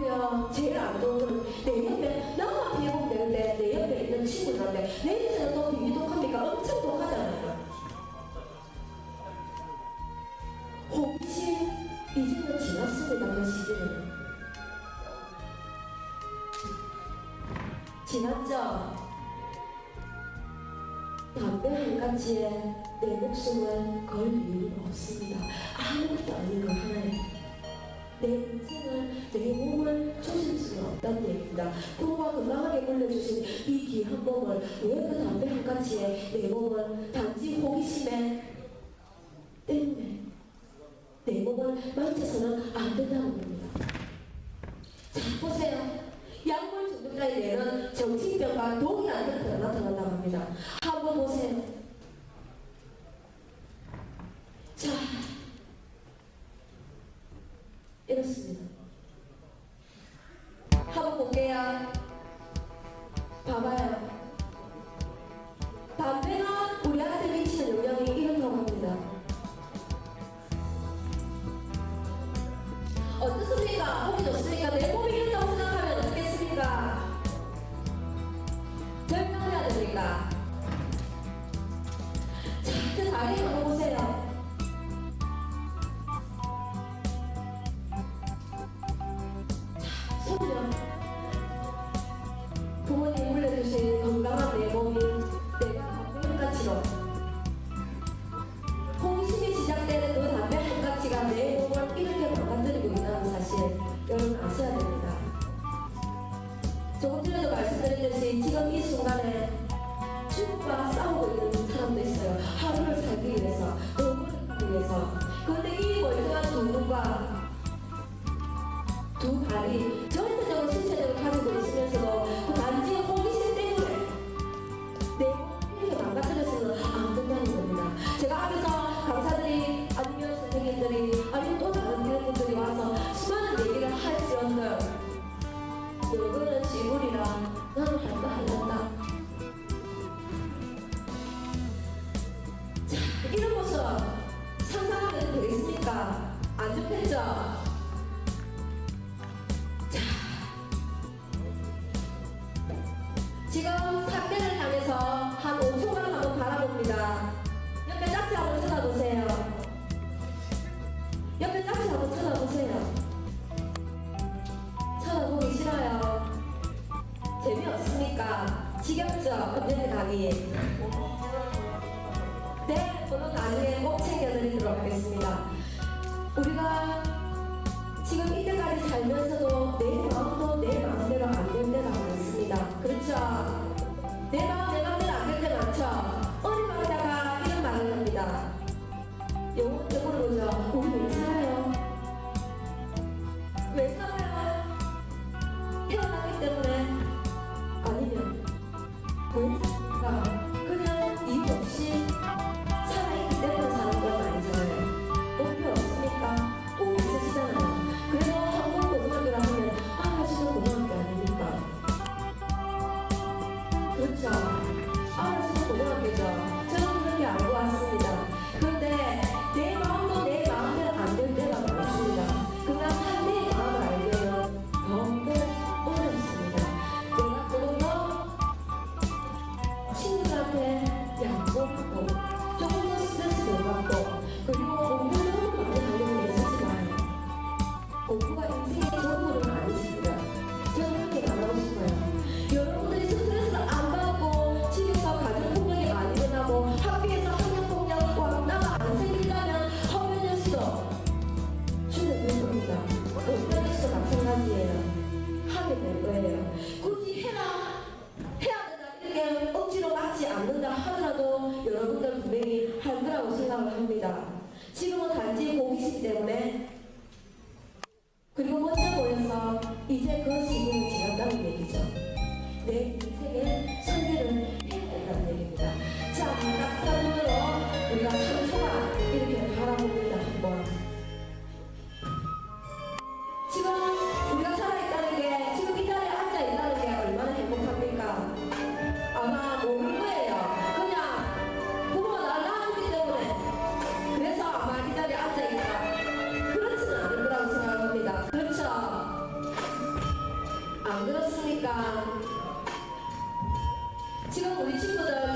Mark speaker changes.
Speaker 1: 그리고요, 제일 안 좋은 건내 옆에 나만 피해보면 되는데 내 옆에 있는 친구들한테 내 인생은 또 비비 독합니까? 엄청 독하잖아요. 호기심 이제는 지났습니다. 그 시기는. 지났죠? 담배 한 가지에 내 목숨을 걸 이유는 없습니다. 아무것도 아닌 거 하나에 내 인생을 내 몸을 조실 수는 없다는 얘기입니다. 꿈과 건강하게 물려주신 이 귀한 몸을 왜 그 담배 한 가지에 내 몸을 단지 호기심에 때문에 내 몸을 만져서는 안 된다는 겁니다. 자, 보세요. 약물 중독자의 뇌는 정신병과 독이 안 되는 데가 나타난다고 합니다. 한번 보세요. 자, 이렇습니다. 한번 볼게요. 봐봐요. 말씀드렸듯이 지금 이 순간에 죽음과 싸우고 있는 사람도 있어요. 하루를 살기 위해서, 하기 위해서. 살면서도 내 마음도 내 마음대로 안 될 때가 많습니다. 그렇죠? 내 마음 내 마음대로 안 될 때 많죠? 어디 막다가 이런 말을 합니다. 영혼적으로 보죠. 우리 왜 살아요? 왜 살아요? 태어나기 때문에 아니면 왜 떨어졌으니까? 지금 우리 친구들